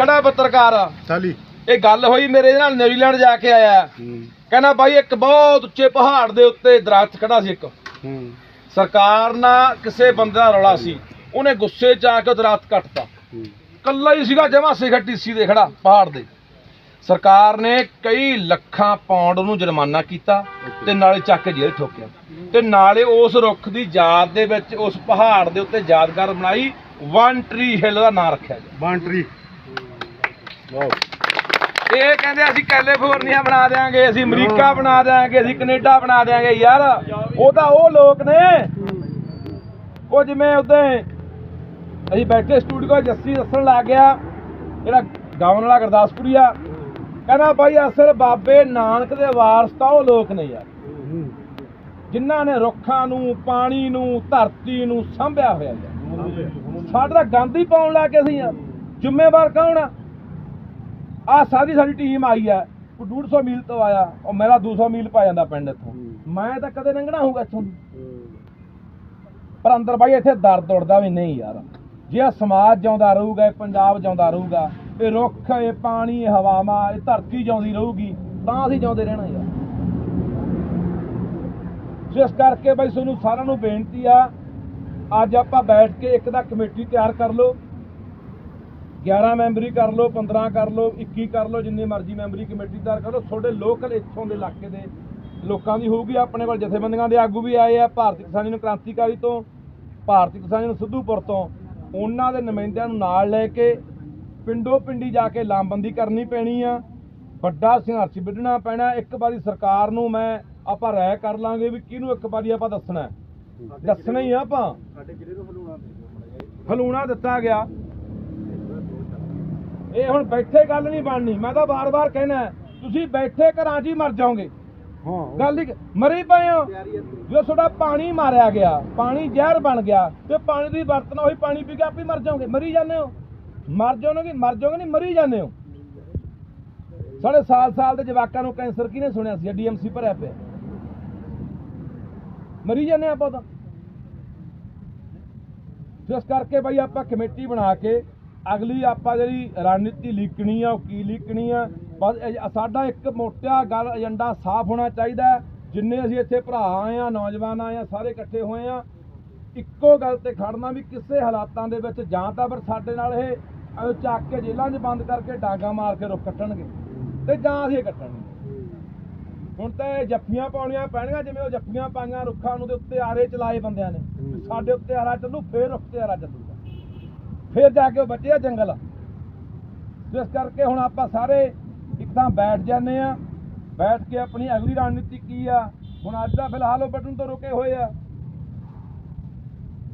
ਖੜਾ ਪੱਤਰਕਾਰ। ਸਾਲੀ ਇਹ ਗੱਲ ਹੋਈ ਮੇਰੇ ਨਾਲ ਨਿਊਜ਼ੀਲੈਂਡ ਜਾ ਕੇ ਆਇਆ। ਕਹਿੰਦਾ ਬਾਈ ਇੱਕ ਬਹੁਤ ਉੱਚੇ ਪਹਾੜ ਦੇ ਉੱਤੇ ਦਰਖਤ ਖੜਾ ਸੀ ਇੱਕ। ਸਰਕਾਰ ਨਾਲ ਕਿਸੇ ਬੰਦੇ ਦਾ ਰੌਲਾ ਸੀ। ਉਹਨੇ ਗੁੱਸੇ 'ਚ ਆ ਕੇ ਦਰਖਤ ਕੱਟਤਾ। ਕੱਲਾ ਹੀ ਸੀਗਾ ਜਮਾ ਸਿਖਾ ਟੀਸੀ ਦੇ ਖੜਾ ਪਹਾੜ ਦੇ। ਸਰਕਾਰ ਨੇ ਕਈ ਲੱਖਾਂ ਪਾਉਂਡ ਨੂੰ ਜੁਰਮਾਨਾ ਕੀਤਾ ਤੇ ਨਾਲੇ ਚੱਕ ਕੇ ਜੇਲ੍ਹ ਠੋਕਿਆ। ਤੇ ਨਾਲੇ ਉਸ ਰੁੱਖ ਦੀ ਯਾਦ ਦੇ ਵਿੱਚ ਉਸ ਪਹਾੜ ਦੇ ਉੱਤੇ ਯਾਦਗਾਰ ਬਣਾਈ। ਵਨ ਟਰੀ ਹਿੱਲ ਦਾ ਨਾਂ ਰੱਖਿਆ। ਗਿਆ ਬਾਂਟਰੀ ਵਾਓ ਇਹ ਕਹਿੰਦੇ ਅਸੀਂ ਕੈਲੀਫੋਰਨੀਆ ਬਣਾ ਦੇਾਂਗੇ ਅਸੀਂ ਅਮਰੀਕਾ ਬਣਾ ਦੇਾਂਗੇ ਅਸੀਂ ਕੈਨੇਡਾ ਬਣਾ ਦੇਾਂਗੇ ਯਾਰ। ਉਹ ਤਾਂ ਉਹ ਲੋਕ ਨੇ। ਉਹ ਜਿਵੇਂ ਉਦੋਂ ਅਸੀਂ ਬੈਠੇ ਸਟੂਡੀਓ ਜੱਸੀ ਦੱਸਣ ਲੱਗ ਗਿਆ, ਜਿਹੜਾ ਗਾਉਣ ਵਾਲਾ ਗੁਰਦਾਸਪੁਰੀ ਆ। ਕਹਿੰਦਾ ਭਾਈ ਅਸਲ ਬਾਬੇ ਨਾਨਕ ਦੇ ਵਾਰਸ ਤਾਂ ਉਹ ਲੋਕ ਨੇ ਯਾਰ। ਹੂੰ ਜਿਨ੍ਹਾਂ ਨੇ ਰੁੱਖਾਂ ਨੂੰ, ਪਾਣੀ ਨੂੰ, ਧਰਤੀ ਨੂੰ ਸੰਭਿਆ ਹੋਇਆ ਯਾਰ। ਸਾਡਾ ਤਾਂ ਗੰਦ ਹੀ ਪਾਉਣ ਲੱਗ ਗਏ ਸੀ ਯਾਰ। ਜ਼ਿੰਮੇਵਾਰ ਕੌਣ ਆ? ਆ ਸਾਰੀ ਸਾਡੀ ਟੀਮ ਆਈ ਆ। ਉਹ 150 ਮੀਲ ਤੋਂ ਆਇਆ ਉਹ ਮੇਰਾ 200 ਮੀਲ ਪਾ ਜਾਂਦਾ ਪਿੰਡ ਇੱਥੋਂ। ਮੈਂ ਤਾਂ ਕਦੇ ਲੰਘਣਾ ਹੋਊਗਾ ਇੱਥੋਂ ਪਰ ਅੰਦਰ ਬਾਈ ਇੱਥੇ ਦਰਦ ਉੜਦਾ ਵੀ ਨਹੀਂ ਯਾਰ। ਜੇ ਇਹ ਸਮਾਜ ਜਿਉਂਦਾ ਰਹੂਗਾ ਇਹ ਪੰਜਾਬ ਜਿਉਂਦਾ ਰਹੂਗਾ ਇਹ ਰੁੱਖ ਇਹ ਪਾਣੀ ਇਹ ਹਵਾਵਾਂ ਇਹ ਧਰਤੀ ਜਿਉਂਦੀ ਰਹੂਗੀ ਤਾਂ ਅਸੀਂ ਜਿਉਂਦੇ ਰਹਿਣਾ ਯਾਰ। ਸੋ ਇਸ ਕਰਕੇ ਬਾਈ ਤੁਹਾਨੂੰ ਸਾਰਿਆਂ ਨੂੰ ਬੇਨਤੀ ਆ ਅੱਜ ਆਪਾਂ ਬੈਠ ਕੇ ਇੱਕ ਦਾ ਕਮੇਟੀ ਤਿਆਰ ਕਰ ਲਓ। 11 ਮੈਂਬਰੀ ਕਰ ਲਓ 15 ਕਰ ਲਓ 21 ਕਰ ਲਓ ਜਿੰਨੀ ਮਰਜ਼ੀ ਮੈਂਬਰੀ ਕਮੇਟੀ ਤਿਆਰ ਕਰ ਲਓ। ਤੁਹਾਡੇ ਲੋਕਲ ਇੱਥੋਂ ਦੇ ਇਲਾਕੇ ਦੇ ਲੋਕਾਂ ਦੀ ਹੋਊਗੀ ਆਪਣੇ ਕੋਲ ਜਥੇਬੰਦੀਆਂ ਦੇ ਆਗੂ ਵੀ ਆਏ ਆ ਭਾਰਤੀ ਕਿਸਾਨ ਯੂਨੀਅਨ ਕ੍ਰਾਂਤੀਕਾਰੀ ਤੋਂ ਭਾਰਤੀ ਕਿਸਾਨ ਯੂਨੀਅਨ ਸਿੱਧੂਪੁਰ ਤੋਂ। ਉਹਨਾਂ ਦੇ ਨੁਮਾਇੰਦਿਆਂ ਨੂੰ ਨਾਲ ਲੈ ਕੇ ਪਿੰਡੋ ਪਿੰਡੀ ਜਾ ਕੇ ਲਾਮਬੰਦੀ ਕਰਨੀ ਪੈਣੀ ਆ। ਵੱਡਾ ਸੰਘਰਸ਼ ਵਿੱਢਣਾ ਪੈਣਾ। ਇੱਕ ਵਾਰੀ ਸਰਕਾਰ ਨੂੰ ਮੈਂ ਆਪਾਂ ਰਾਇ ਕਰ ਲਾਂਗੇ ਵੀ ਕਿਹਨੂੰ ਇੱਕ ਵਾਰੀ ਆਪਾਂ ਦੱਸਣਾ। ਦੱਸਣਾ ਹੀ ਆ ਆਪਾਂ। ਸਾਡੇ ਜ਼ਿਲ੍ਹੇ ਹਲੂਣਾ ਹਲੂਣਾ ਦਿੱਤਾ ਗਿਆ। ਇਹ ਹੁਣ ਬੈਠੇ ਗੱਲ ਨਹੀਂ ਬਣਨੀ। ਮੈਂ ਤਾਂ ਬਾਰ-ਬਾਰ ਕਹਿਣਾ ਤੁਸੀਂ ਬੈਠੇ ਘਰਾਂ 'ਚ ਹੀ ਮਰ ਜਾਓਗੇ। ਹਾਂ ਗੱਲ ਹੀ ਮਰੀ ਪਏ ਹੋ। ਜੋ ਤੁਹਾਡਾ ਪਾਣੀ ਮਾਰਿਆ ਗਿਆ ਪਾਣੀ ਜ਼ਹਿਰ ਬਣ ਗਿਆ ਤੇ ਪਾਣੀ ਦੀ ਵਰਤਣਾ ਉਹੀ ਪਾਣੀ ਪੀ ਕੇ ਆਪੇ ਮਰ ਜਾਓਗੇ। ਮਰੀ ਜਾਂਦੇ ਹੋ। ਮਰ ਜਾਓਗੇ ਮਰ ਜਾਓਗੇ ਨਹੀਂ ਮਰੀ ਜਾਂਦੇ ਹੋ। ਸਾਡੇ ਸਾਲ-ਸਾਲ ਦੇ ਜਵਾਕਾਂ ਨੂੰ ਕੈਂਸਰ ਕਿਹਨੇ ਸੁਣਿਆ ਸੀ? ਡੀਐਮਸੀ ਭਰਿਆ ਪਿਆ। ਮਰੀ ਜਾਂਦੇ ਆਪਾਂ ਤਾਂ। ਜਿਸ ਕਰਕੇ ਬਈ ਆਪਾਂ ਕਮੇਟੀ ਬਣਾ ਕੇ ਅਗਲੀ ਆਪਾਂ ਜਿਹੜੀ ਰਣਨੀਤੀ ਲੀਕਣੀ ਆ ਉਹ ਕੀ ਲੀਕਣੀ ਆ? ਬਸ ਸਾਡਾ ਇੱਕ ਮੋਟਾ ਗੱਲ ਏਜੰਡਾ ਸਾਫ਼ ਹੋਣਾ ਚਾਹੀਦਾ। ਜਿੰਨੇ ਅਸੀਂ ਇੱਥੇ ਭਰਾ ਆਏ ਆ ਨੌਜਵਾਨ ਆਏ ਆ ਸਾਰੇ ਇਕੱਠੇ ਹੋਏ ਆ ਇੱਕੋ ਗੱਲ ਤੇ ਖੜਨਾ ਵੀ ਕਿਸੇ ਹਾਲਾਤਾਂ ਦੇ ਵਿੱਚ ਜਾਂ ਤਾਂ ਫਿਰ ਸਾਡੇ ਨਾਲ ਇਹ ਚੱਕ ਕੇ ਜੇਲ੍ਹਾਂ 'ਚ ਬੰਦ ਕਰਕੇ ਡਾਂਗਾ ਮਾਰ ਕੇ ਰੁੱਖ ਕੱਟਣਗੇ ਤੇ ਜਾਂ ਅਸੀਂ ਕੱਟਣਗੇ। ਹੁਣ ਤਾਂ ਇਹ ਜੱਫੀਆਂ ਪਾਉਣੀਆਂ ਪੈਣਗੀਆਂ ਜਿਵੇਂ ਉਹ ਜੱਫੀਆਂ ਪਾਈਆਂ ਰੁੱਖਾਂ ਨੂੰ ਦੇ ਉੱਤੇ ਆਰੇ ਚਲਾਏ ਬੰਦਿਆਂ ਨੇ। ਸਾਡੇ ਉੱਤੇ ਆਰਾ ਚੱਲੂ ਫੇਰ ਰੁੱਖ ਤੇ ਆਰਾ ਚੱਲੂਗਾ ਫਿਰ ਜਾ ਕੇ ਉਹ ਬਚਿਆ ਜੰਗਲ। ਜਿਸ ਕਰਕੇ ਹੁਣ ਆਪਾਂ ਸਾਰੇ ਇੱਕ ਤਾਂ ਬੈਠ ਜਾਂਦੇ ਆ ਬੈਠ ਕੇ ਆਪਣੀ ਅਗਲੀ ਰਣਨੀਤੀ ਕੀ ਆ? ਹੁਣ ਅੱਜ ਦਾ ਫਿਲਹਾਲ ਉਹ ਬਟਨ ਤੋਂ ਰੁਕੇ ਹੋਏ ਆ।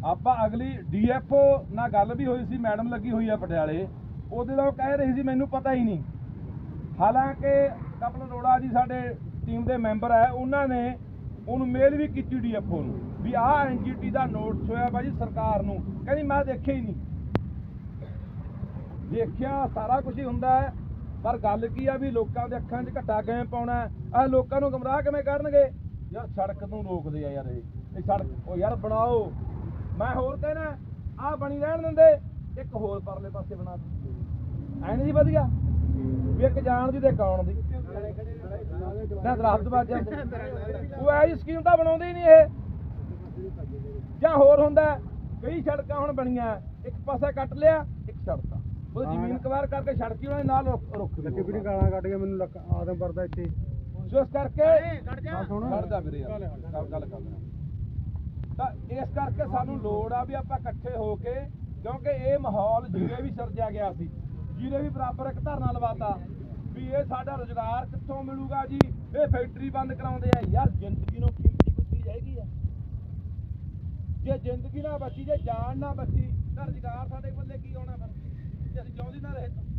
ਆਪਾਂ ਅਗਲੀ ਡੀਐਫਓ ਨਾਲ ਗੱਲ ਵੀ ਹੋਈ ਸੀ, ਮੈਡਮ ਲੱਗੀ ਹੋਈ ਆ ਪਟਿਆਲੇ। ਉਹਦੇ ਦਾ ਉਹ ਕਹਿ ਰਹੀ ਸੀ, ਮੈਨੂੰ ਪਤਾ ਹੀ ਨਹੀਂ। ਹਾਲਾਂਕਿ ਕਪਲ ਅਰੋੜਾ ਜੀ ਸਾਡੇ ਟੀਮ ਦੇ ਮੈਂਬਰ ਹੈ ਉਹਨਾਂ ਨੇ ਉਹਨੂੰ ਮੇਲ ਵੀ ਕੀਤੀ ਡੀਐਫਓ ਨੂੰ, ਵੀ ਆਹ ਐਨਜੀਟੀ ਦਾ ਨੋਟਿਸ ਹੋਇਆ ਬਾਜੀ ਸਰਕਾਰ ਨੂੰ। ਕਹਿੰਦੀ, ਮੈਂ ਦੇਖਿਆ ਹੀ ਨਹੀਂ। ਦੇਖਿਆ ਸਾਰਾ ਕੁਝ ਹੀ ਹੁੰਦਾ ਹੈ। ਪਰ ਗੱਲ ਕੀ ਆ ਵੀ ਲੋਕਾਂ ਦੇ ਅੱਖਾਂ 'ਚ ਘੱਟਾ ਕਿਵੇਂ ਪਾਉਣਾ ਆ ਲੋਕਾਂ ਨੂੰ ਗਮਰਾਹ ਕਿਵੇਂ ਕਰਨਗੇ? ਯਾਰ ਸੜਕ ਨੂੰ ਰੋਕਦੇ ਆ ਯਾਰ ਇਹ। ਇਹ ਸੜਕ ਉਹ ਯਾਰ ਬਣਾਓ। ਮੈਂ ਹੋਰ ਕਹਿਣਾ ਆ ਬਣੀ ਰਹਿਣ ਦਿੰਦੇ। ਇੱਕ ਹੋਰ ਪਰਲੇ ਪਾਸੇ ਬਣਾ ਦਿੰਦੇ ਐ ਜੀ ਵਧੀਆ? ਵੀ ਇੱਕ ਜਾਣ ਦੀ ਤੇ ਇੱਕ ਆਉਣ ਦੀ। ਨਾ ਦਰਖਤ ਵੱਜ ਉਹ ਐ ਸਕੀਮ ਤਾਂ ਬਣਾਉਂਦੇ ਹੀ ਨਹੀਂ ਇਹ। ਜਾਂ ਹੋਰ ਹੁੰਦਾ, ਕਈ ਸੜਕਾਂ ਹੁਣ ਬਣੀਆਂ। ਇੱਕ ਪਾਸਾ ਕੱਟ ਲਿਆ, ਇੱਕ ਸੜਕਾਂ ਉਹ ਜ਼ਮੀਨ ਕਵਾਰ ਕਰਕੇ ਉਹਨਾਂ ਨਾਲ ਰੁੱਖ ਰੁੱਖ ਲੱਕੀ ਵੀ ਗਾਲਾਂ ਕੱਢ ਕੇ ਮੈਨੂੰ ਲੱਕ ਆਦਮ ਵਰਦਾ ਇੱਥੇ। ਸੋ ਇਸ ਕਰਕੇ ਕੱਢ ਜਾ। ਕੱਢ ਜਾ ਵੀਰੇ ਯਾਰ ਗੱਲ ਗੱਲ ਕਰ ਤਾਂ ਇਸ ਕਰਕੇ ਸਾਨੂੰ ਲੋੜ ਆ ਵੀ ਆਪਾਂ ਇਕੱਠੇ ਹੋ ਕੇ ਕਿਉਂਕਿ ਇਹ ਮਾਹੌਲ ਜਿਹਦੇ ਵੀ ਸਿਰਜਿਆ ਗਿਆ ਸੀ। ਜਿਹਦੇ ਵੀ ਬਰਾਬਰ ਇੱਕ ਧਰਨਾ ਲਵਾਤਾ ਵੀ ਇਹ ਸਾਡਾ ਰੋਜ਼ਗਾਰ ਕਿੱਥੋਂ ਮਿਲੂਗਾ ਜੀ? ਇਹ ਫੈਕਟਰੀ ਬੰਦ ਕਰਾਉਂਦੇ ਆ। ਯਾਰ ਜ਼ਿੰਦਗੀ ਨੂੰ ਕੀਮਤੀ ਕੋਈ ਚੀਜ਼ ਹੈਗੀ ਆ। ਜੇ ਜ਼ਿੰਦਗੀ ਨਾ ਬਚੀ ਜੇ ਜਾਨ ਨਾ ਬਚੀ ਤਾਂ ਰੁਜ਼ਗਾਰ ਸਾਡੇ ਪੱਲੇ ਕੀ ਆਉਣਾ ਫਿਰ? ਜੇ ਅਸੀਂ ਜਿਉਂਦੀ ਨਾ ਰਹੇ ਤਾਂ